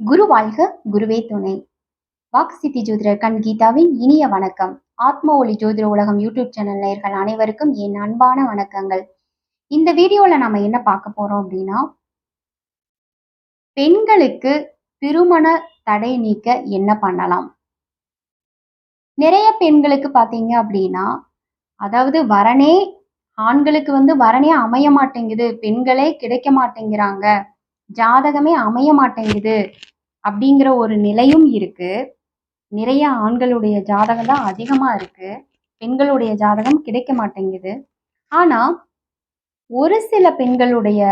குரு வாழ்க குருவே துணை. வாக்கு சித்தி ஜோதிடர் கண் கீதாவின் இனிய வணக்கம். ஆத்ம ஒளி ஜோதிட உலகம் யூடியூப் சேனல் நேயர்கள் அனைவருக்கும் என் அன்பான வணக்கங்கள். இந்த வீடியோல நாம என்ன பார்க்க போறோம் அப்படின்னா பெண்களுக்கு திருமண தடை நீக்க என்ன பண்ணலாம்? நிறைய பெண்களுக்கு பாத்தீங்க அப்படின்னா அதாவது வரனே ஆண்களுக்கு வந்து வரனே அமைய மாட்டேங்குது பெண்களே கிடைக்க மாட்டேங்கிறாங்க. ஜாதகமே அமைய மாட்டேங்குது அப்படிங்கிற ஒரு நிலையும் இருக்கு. நிறைய ஆண்களுடைய ஜாதகம் தான் அதிகமாக இருக்கு. பெண்களுடைய ஜாதகம் கிடைக்க மாட்டேங்குது. ஆனால் ஒரு சில பெண்களுடைய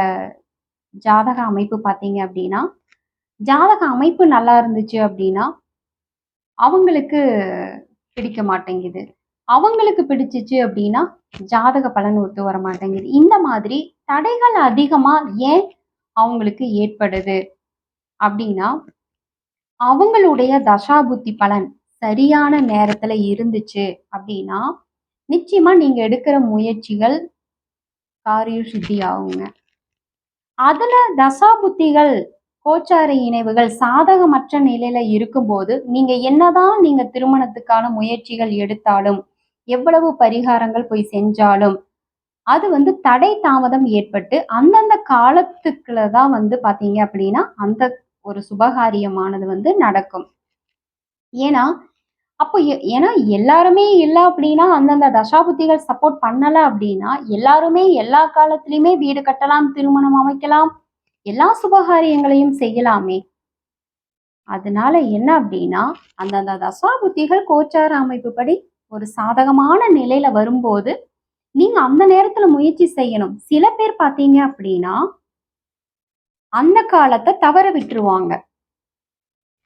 ஜாதக அமைப்பு பார்த்தீங்க அப்படின்னா ஜாதக அமைப்பு நல்லா இருந்துச்சு அப்படின்னா அவங்களுக்கு பிடிக்க மாட்டேங்குது. அவங்களுக்கு பிடிச்சிச்சு அப்படின்னா ஜாதக பலன் ஒத்து வர மாட்டேங்குது. இந்த மாதிரி தடைகள் அதிகமாக ஏன் அவங்களுக்கு ஏற்படுது. அப்படின்னா அவங்களுடைய தசாபுத்தி பலன் சரியான நேரத்துல இருந்துச்சு அப்படின்னா நிச்சயமா நீங்க எடுக்கிற முயற்சிகள் காரிய சித்தி ஆகுங்க அதுல தசாபுத்திகள் கோச்சார இணைவுகள் சாதகமற்ற நிலையில இருக்கும்போது நீங்க என்னதான் நீங்க திருமணத்துக்கான முயற்சிகள் எடுத்தாலும் எவ்வளவு பரிகாரங்கள் போய் செஞ்சாலும் அது வந்து தடை தாமதம் ஏற்பட்டு அந்தந்த காலத்துக்குள்ள தான் வந்து பார்த்தீங்க அப்படின்னா அந்த ஒரு சுபகாரியமானது வந்து நடக்கும். ஏன்னா அப்போ ஏன்னா எல்லாருமே இல்லை அப்படின்னா அந்தந்த தசாபுத்திகள் சப்போர்ட் பண்ணல அப்படின்னா எல்லாருமே எல்லா காலத்திலயுமே வீடு கட்டலாம் திருமணம் அமைக்கலாம் எல்லா சுபகாரியங்களையும் செய்யலாமே. அதனால என்ன அப்படின்னா அந்தந்த தசாபுத்திகள் கோச்சார அமைப்புப்படி ஒரு சாதகமான நிலையில வரும்போது நீங்க அந்த நேரத்துல முயற்சி செய்யணும். சில பேர் பாத்தீங்க அப்படின்னா அந்த காலத்தை தவற விட்டுருவாங்க.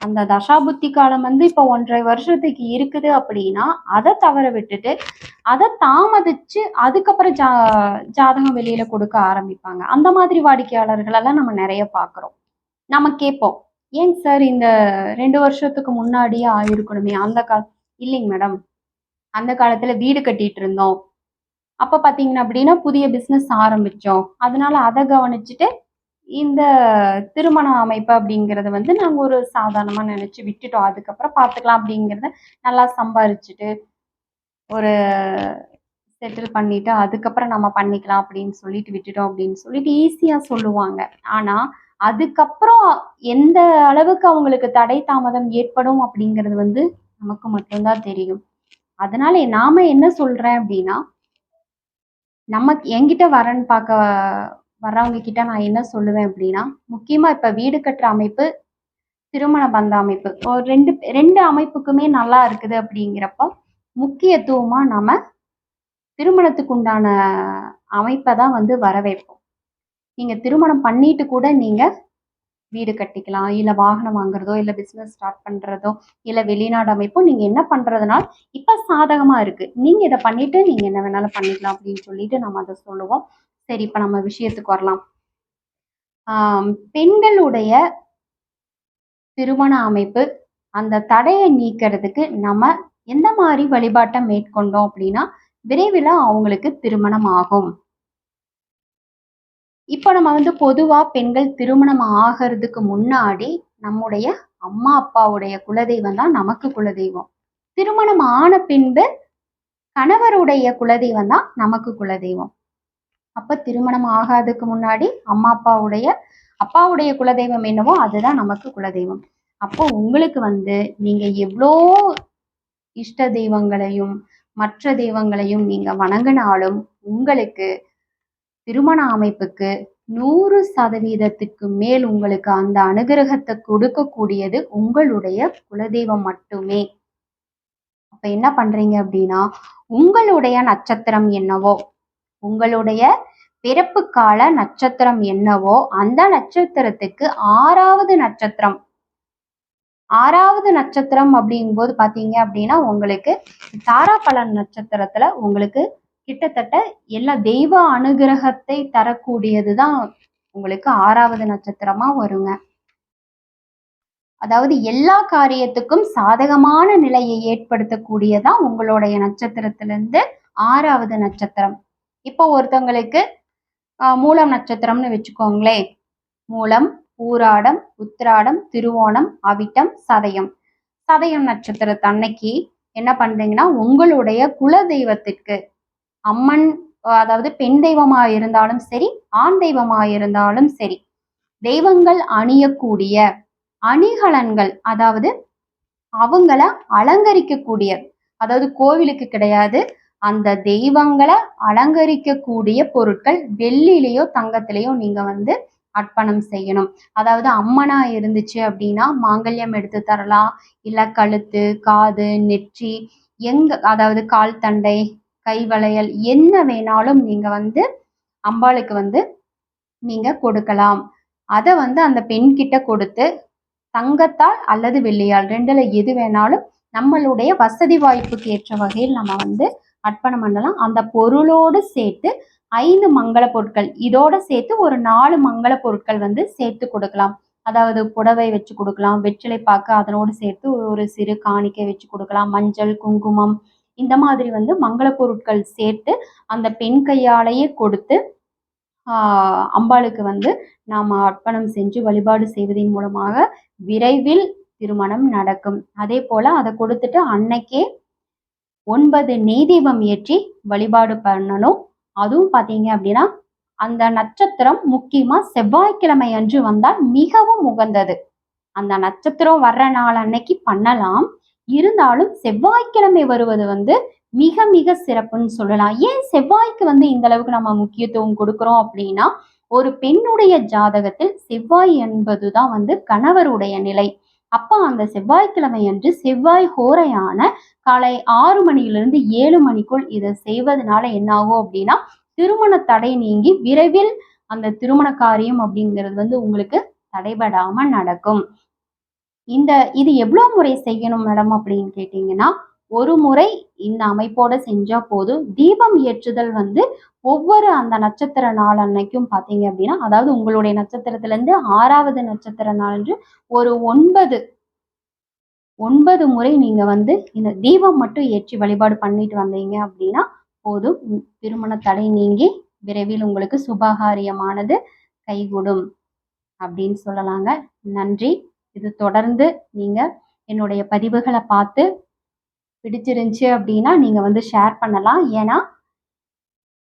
அந்த தசாபுத்தி காலம் வந்து இப்போ ஒன்றரை வருஷத்துக்கு இருக்குது அப்படின்னா அதை தவற விட்டுட்டு அதை தாமதிச்சு அதுக்கப்புறம் ஜா ஜாதகம் வெளியில கொடுக்க ஆரம்பிப்பாங்க. அந்த மாதிரி வாடிக்கையாளர்கள் எல்லாம் நம்ம நிறைய பாக்குறோம். நம்ம கேட்போம். ஏன் சார் இந்த ரெண்டு வருஷத்துக்கு முன்னாடியே ஆயிருக்கணுமே? அந்த கால இல்லைங்க மேடம். அந்த காலத்துல வீடு கட்டிட்டு இருந்தோம். அப்ப பாத்தீங்கன்னா அப்படின்னா புதிய பிசினஸ் ஆரம்பிச்சோம். அதனால அதை கவனிச்சுட்டு இந்த திருமண அமைப்பு அப்படிங்கறத வந்து நாங்க ஒரு சாதாரணமா நினைச்சு விட்டுட்டோம். அதுக்கப்புறம் பார்த்துக்கலாம் அப்படிங்கறத நல்லா சம்பாரிச்சுட்டு ஒரு செட்டில் பண்ணிட்டு அதுக்கப்புறம் நம்ம பண்ணிக்கலாம் அப்படின்னு சொல்லிட்டு விட்டுட்டோம் அப்படின்னு சொல்லிட்டு ஈஸியா சொல்லுவாங்க. ஆனா அதுக்கப்புறம் எந்த அளவுக்கு அவங்களுக்கு தடை தாமதம் ஏற்படும் அப்படிங்கிறது வந்து நமக்கு மட்டும்தான் தெரியும். அதனால நாம என்ன சொல்றேன் அப்படின்னா நம்ம என்கிட்ட வரன்னு பார்க்க வர்றவங்க கிட்ட நான் என்ன சொல்லுவேன் அப்படின்னா முக்கியமா இப்ப வீடு கட்டுற அமைப்பு திருமண பந்த அமைப்பு. ஒரு ரெண்டு ரெண்டு அமைப்புக்குமே நல்லா இருக்குது அப்படிங்கிறப்ப முக்கியத்துவமா நம்ம திருமணத்துக்கு உண்டான அமைப்பை தான் வந்து வரவேற்போம். நீங்க திருமணம் பண்ணிட்டு கூட நீங்க வீடு கட்டிக்கலாம் இல்லை வாகனம் வாங்குறதோ இல்லை பிஸ்னஸ் ஸ்டார்ட் பண்ணுறதோ இல்லை வெளிநாடு அமைப்போ நீங்கள் என்ன பண்ணுறதுனால இப்போ சாதகமாக இருக்கு. நீங்கள் இதை பண்ணிவிட்டு நீங்கள் என்ன வேணாலும் பண்ணிக்கலாம் அப்படின்னு சொல்லிட்டு நம்ம அதை சொல்லுவோம். சரி இப்போ நம்ம விஷயத்துக்கு வரலாம். பெண்களுடைய திருமண அமைப்பு அந்த தடையை நீக்கிறதுக்கு நம்ம எந்த மாதிரி வழிபாட்டை மேற்கொண்டோம் அப்படின்னா விரைவில் அவங்களுக்கு திருமணம் ஆகும். இப்போ நம்ம வந்து பொதுவா பெண்கள் திருமணம் ஆகிறதுக்கு முன்னாடி நம்முடைய அம்மா அப்பாவுடைய குலதெய்வம் தான் நமக்கு குலதெய்வம். திருமணம் ஆன பின்பு கணவருடைய குலதெய்வம் தான் நமக்கு குலதெய்வம். அப்ப திருமணம் ஆகாததுக்கு முன்னாடி அம்மா அப்பாவுடைய அப்பாவுடைய குலதெய்வம் என்னவோ அதுதான் நமக்கு குலதெய்வம். அப்போ உங்களுக்கு வந்து நீங்க எவ்வளோ இஷ்ட தெய்வங்களையும் மற்ற தெய்வங்களையும் நீங்க வணங்கினாலும் உங்களுக்கு திருமண அமைப்புக்கு நூறு சதவீதத்துக்கு மேல் உங்களுக்கு அந்த அனுகிரகத்தை கொடுக்கக்கூடியது உங்களுடைய குலதெய்வம் மட்டுமே. அப்ப என்ன பண்றீங்க அப்படின்னா உங்களுடைய நட்சத்திரம் என்னவோ உங்களுடைய பிறப்பு கால நட்சத்திரம் என்னவோ அந்த நட்சத்திரத்துக்கு ஆறாவது நட்சத்திரம். ஆறாவது நட்சத்திரம் அப்படிங்கும்போது பார்த்தீங்க அப்படின்னா உங்களுக்கு தாராபலன் நட்சத்திரத்துல உங்களுக்கு கிட்டத்தட்ட எல்லா தெய்வ அனுகிரகத்தை தரக்கூடியது தான் உங்களுக்கு ஆறாவது நட்சத்திரமா வருங்க. அதாவது எல்லா காரியத்துக்கும் சாதகமான நிலையை ஏற்படுத்தக்கூடியதா உங்களுடைய நட்சத்திரத்திலிருந்து ஆறாவது நட்சத்திரம். இப்போ ஒருத்தவங்களுக்கு ஆஹ் மூலம் நட்சத்திரம்னு வச்சுக்கோங்களேன். மூலம் ஊராடம் உத்திராடம் திருவோணம் அவிட்டம் சதயம். சதயம் நட்சத்திரத்தன்னைக்கு என்ன பண்றீங்கன்னா உங்களுடைய குல தெய்வத்திற்கு அம்மன் அதாவது பெண் தெய்வமா இருந்தாலும் சரி ஆண் தெய்வமா இருந்தாலும் சரி தெய்வங்கள் அணியக்கூடிய அணிகலன்கள் அதாவது அவங்கள அலங்கரிக்கக்கூடிய அதாவது கோவிலுக்கு கிடையாது அந்த தெய்வங்களை அலங்கரிக்கக்கூடிய பொருட்கள் வெள்ளிலேயோ தங்கத்திலேயோ நீங்க வந்து அர்ப்பணம் செய்யணும். அதாவது அம்மனா இருந்துச்சு அப்படின்னா மாங்கல்யம் எடுத்து தரலாம். இல்ல கழுத்து காது நெற்றி எங்க அதாவது கால் தண்டை கை வளையல் என்ன வேணாலும் நீங்க வந்து அம்பாளுக்கு வந்து நீங்க கொடுக்கலாம். அதை வந்து அந்த பெண் கிட்ட கொடுத்து தங்கத்தால் அல்லது வெள்ளியால் ரெண்டுல எது வேணாலும் நம்மளுடைய வசதி வாய்ப்புக்கு ஏற்ற வகையில் நம்ம வந்து அர்ப்பணம் பண்ணலாம். அந்த பொருளோடு சேர்த்து ஐந்து மங்கள பொருட்கள் இதோட சேர்த்து ஒரு நாலு மங்கள பொருட்கள் வந்து சேர்த்து கொடுக்கலாம். அதாவது புடவை வச்சு கொடுக்கலாம் வெற்றிலை பாக்கு அதனோடு சேர்த்து ஒரு சிறு காணிக்கை வச்சு கொடுக்கலாம் மஞ்சள் குங்குமம் இந்த மாதிரி வந்து மங்கள பொருட்கள் சேர்த்து அந்த பெண் கையாலேயே கொடுத்து அம்பாளுக்கு வந்து நாம் அர்ப்பணம் செஞ்சு வழிபாடு செய்வதன் மூலமாக விரைவில் திருமணம் நடக்கும். அதே போல் அதை கொடுத்துட்டு அன்னைக்கே ஒன்பது நெய்தீபம் ஏற்றி வழிபாடு பண்ணணும். அதுவும் பார்த்தீங்க அப்படின்னா அந்த நட்சத்திரம் முக்கியமாக செவ்வாய்க்கிழமை அன்று வந்தால் மிகவும் உகந்தது. அந்த நட்சத்திரம் வர்ற நாள் அன்னைக்கு பண்ணலாம். இருந்தாலும் செவ்வாய்க்கிழமை வருவது வந்து மிக மிக சிறப்புன்னு சொல்லலாம். ஏன் செவ்வாய்க்கு வந்து இந்த அளவுக்கு நம்ம முக்கியத்துவம் கொடுக்குறோம் அப்படின்னா ஒரு பெண்ணுடைய ஜாதகத்தில் செவ்வாய் என்பதுதான் வந்து கணவருடைய நிலை. அப்போ அந்த செவ்வாய்க்கிழமை அன்று செவ்வாய் ஹோரையான காலை ஆறு மணியிலிருந்து ஏழு மணிக்குள் இதை செய்வதனால என்ன ஆகும் அப்படின்னா திருமண தடை நீங்கி விரைவில் அந்த திருமண காரியம் அப்படிங்கிறது வந்து உங்களுக்கு தடைபடாம நடக்கும். இந்த இது எவ்வளோ முறை செய்யணும் மேடம் அப்படின்னு கேட்டீங்கன்னா ஒரு முறை இந்த அமைப்போட செஞ்சா போதும். தீபம் ஏற்றுதல் வந்து ஒவ்வொரு அந்த நட்சத்திர நாள் அன்னைக்கும் பார்த்தீங்க அப்படின்னா அதாவது உங்களுடைய நட்சத்திரத்திலேருந்து ஆறாவது நட்சத்திர நாள் ஒரு ஒன்பது ஒன்பது முறை நீங்க வந்து இந்த தீபம் மட்டும் ஏற்றி வழிபாடு பண்ணிட்டு வந்தீங்க அப்படின்னா போதும். திருமண தடை நீங்கி விரைவில் உங்களுக்கு சுபகாரியமானது கைகூடும் அப்படின்னு சொல்லலாங்க. நன்றி. இது தொடர்ந்து நீங்கள் என்னுடைய பதிவுகளை பார்த்து பிடிச்சிருந்துச்சு அப்படின்னா நீங்கள் வந்து ஷேர் பண்ணலாம். ஏன்னா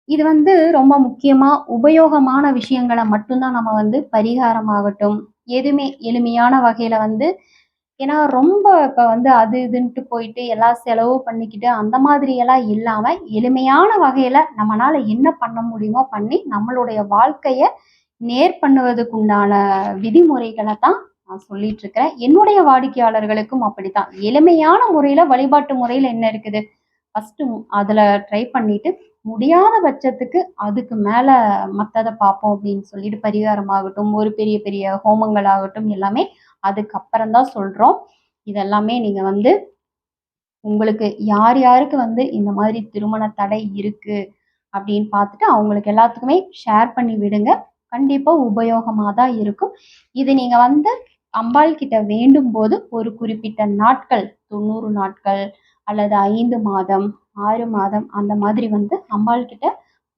இது வந்து ரொம்ப முக்கியமாக உபயோகமான விஷயங்களை மட்டும்தான் நம்ம வந்து பரிகாரமாகட்டும் எதுவுமே எளிமையான வகையில் வந்து ஏன்னா ரொம்ப இப்போ வந்து அது இதுன்ட்டு போயிட்டு எல்லா செலவு பண்ணிக்கிட்டு அந்த மாதிரியெல்லாம் இல்லாமல் எளிமையான வகையில் நம்மளால் என்ன பண்ண முடியுமோ பண்ணி நம்மளுடைய வாழ்க்கையை நேர் பண்ணுவதுக்குண்டான விதிமுறைகளை தான் நான் சொல்லிட்டு இருக்கிறேன் என்னுடைய வாடிக்கையாளர்களுக்கும் அப்படித்தான். எளிமையான முறையில வழிபாட்டு முறையில என்ன இருக்குது? ஃபர்ஸ்ட் அதுல ட்ரை பண்ணிட்டு முடியாத பட்சத்துக்கு அதுக்கு மேல மற்றதை பார்ப்போம் அப்படின்னு சொல்லிட்டு பரிகாரம் ஆகட்டும் ஒரு பெரிய பெரிய ஹோமங்கள் ஆகட்டும் எல்லாமே அதுக்கப்புறம் தான் சொல்றோம். இதெல்லாமே நீங்க வந்து உங்களுக்கு யார் யாருக்கு வந்து இந்த மாதிரி திருமண தடை இருக்கு அப்படின்னு பார்த்துட்டு அவங்களுக்கு எல்லாத்துக்குமே ஷேர் பண்ணி விடுங்க. கண்டிப்பாக உபயோகமாக தான் இருக்கும். இது நீங்கள் வந்து அம்பாள் கிட்ட வேண்டும் போது ஒரு குறிப்பிட்ட நாட்கள் தொண்ணூறு நாட்கள் அல்லது ஐந்து மாதம் ஆறு மாதம் அந்த மாதிரி வந்து அம்பாள் கிட்ட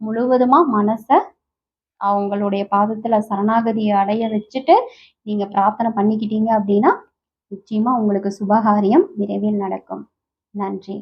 முழுவதுமாக மனசை அவங்களுடைய பாதத்தில் சரணாகதியை அடைய வச்சுட்டு நீங்கள் பிரார்த்தனை பண்ணிக்கிட்டீங்க அப்படின்னா நிச்சயமாக உங்களுக்கு சுபகாரியம் விரைவில் நடக்கும். நன்றி.